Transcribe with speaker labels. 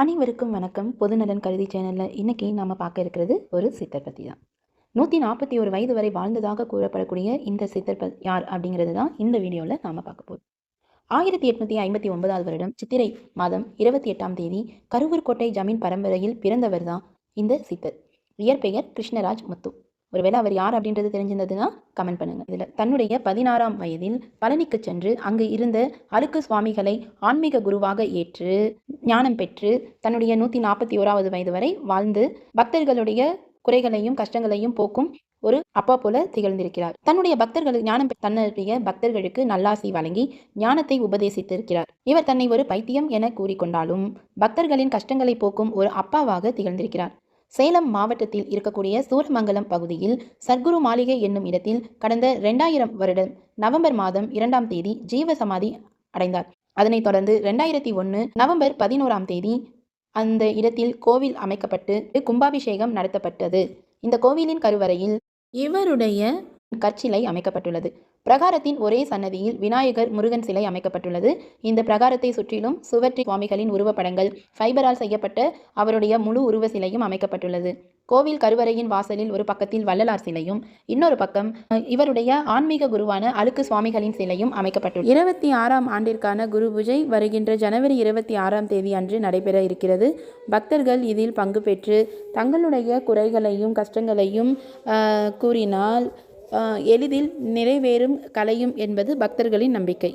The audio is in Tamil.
Speaker 1: அனைவருக்கும் வணக்கம். பொதுநலன் கருதி சேனலில் இன்றைக்கி நாம் பார்க்க இருக்கிறது ஒரு சித்தர் பற்றி தான். நூற்றி நாற்பத்தி ஒரு வயது வரை வாழ்ந்ததாக கூறப்படக்கூடிய இந்த சித்தர் ப- யார் அப்படிங்கிறது தான் இந்த வீடியோவில் நாம் பார்க்க போகிறோம் ஆயிரத்தி எட்நூற்றி ஐம்பத்தி ஒன்பதாவது வருடம் சித்திரை மாதம் இருபத்தி எட்டாம் தேதி கருவூர்கோட்டை ஜமீன் பரம்பரையில் பிறந்தவர் தான் இந்த சித்தர். இயற்பெயர் கிருஷ்ணராஜ் முத்து. ஒருவேளை அவர் யார் அப்படின்றது தெரிஞ்சிருந்ததுன்னா கமெண்ட் பண்ணுங்க. இதில் தன்னுடைய பதினாறாம் வயதில் பழனிக்கு சென்று அங்கு இருந்த அருக்கு சுவாமிகளை ஆன்மீக குருவாக ஏற்று ஞானம் பெற்று தன்னுடைய நூற்றி நாற்பத்தி ஓராவது வயது வரை வாழ்ந்து பக்தர்களுடைய குறைகளையும் கஷ்டங்களையும் போக்கும் ஒரு அப்பா போல திகழ்ந்திருக்கிறார். தன்னுடைய பக்தர்களுக்கு ஞானம் தன்னுடைய பக்தர்களுக்கு நல்லாசி வழங்கி ஞானத்தை உபதேசித்திருக்கிறார். இவர் தன்னை ஒரு பைத்தியம் என கூறிக்கொண்டாலும் பக்தர்களின் கஷ்டங்களை போக்கும் ஒரு அப்பாவாக திகழ்ந்திருக்கிறார். சேலம் மாவட்டத்தில் இருக்கக்கூடிய சூரமங்கலம் பகுதியில் சர்க்குரு மாளிகை என்னும் இடத்தில் கடந்த ரெண்டாயிரம் வருடம் நவம்பர் மாதம் இரண்டாம் தேதி ஜீவ சமாதி அடைந்தார். அதனைத் தொடர்ந்து ரெண்டாயிரத்தி ஒன்று நவம்பர் பதினோராம் தேதி அந்த இடத்தில் கோவில் அமைக்கப்பட்டு கும்பாபிஷேகம் நடத்தப்பட்டது. இந்த கோவிலின் கருவறையில் இவருடைய கற்சிலை அமைக்கப்பட்டுள்ளது. பிரகாரத்தின் ஒரே சன்னதியில் விநாயகர் முருகன் சிலை அமைக்கப்பட்டுள்ளது. இந்த பிரகாரத்தை சுற்றிலும் சுவற்றி சுவாமிகளின் உருவப்படங்கள் ஃபைபரால் செய்யப்பட்ட அவருடைய முழு உருவ சிலையும் அமைக்கப்பட்டுள்ளது. கோவில் கருவறையின் வாசலில் ஒரு பக்கத்தில் வள்ளலார் சிலையும் இன்னொரு பக்கம் இவருடைய ஆன்மீக குருவான அழுக்கு சுவாமிகளின் சிலையும் அமைக்கப்பட்டுள்ளது. இருபத்தி ஆறாம் ஆண்டிற்கான குரு பூஜை வருகின்ற ஜனவரி இருபத்தி ஆறாம் தேதி அன்று நடைபெற இருக்கிறது. பக்தர்கள் இதில் பங்கு பெற்று தங்களுடைய குறைகளையும் கஷ்டங்களையும் கூறினால் எளிதில் நிறைவேறும் கலையும் என்பது பக்தர்களின் நம்பிக்கை.